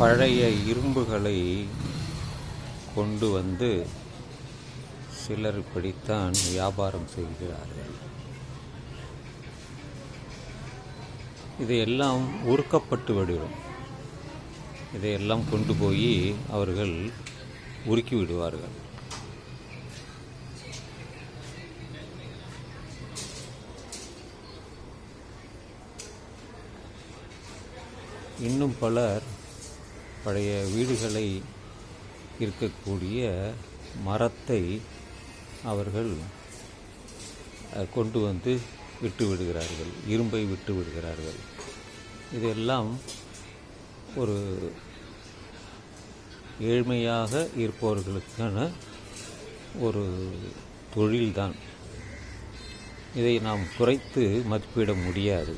பழைய இரும்புகளை கொண்டு வந்து சிலர் இப்படித்தான் வியாபாரம் செய்கிறார்கள். இதையெல்லாம் உருக்கப்பட்டு விடும். இதையெல்லாம் கொண்டு போய் அவர்கள் உருக்கி விடுவார்கள். இன்னும் பலர் பழைய வீடுகளை இருக்கக்கூடிய மரத்தை அவர்கள் கொண்டு வந்து விட்டு விடுகிறார்கள். இரும்பை விட்டு விடுகிறார்கள். இதெல்லாம் ஒரு ஏழ்மையாக இருப்பவர்களுக்கான ஒரு தொழில்தான். இதை நாம் குறைத்து மதிப்பிட முடியாது.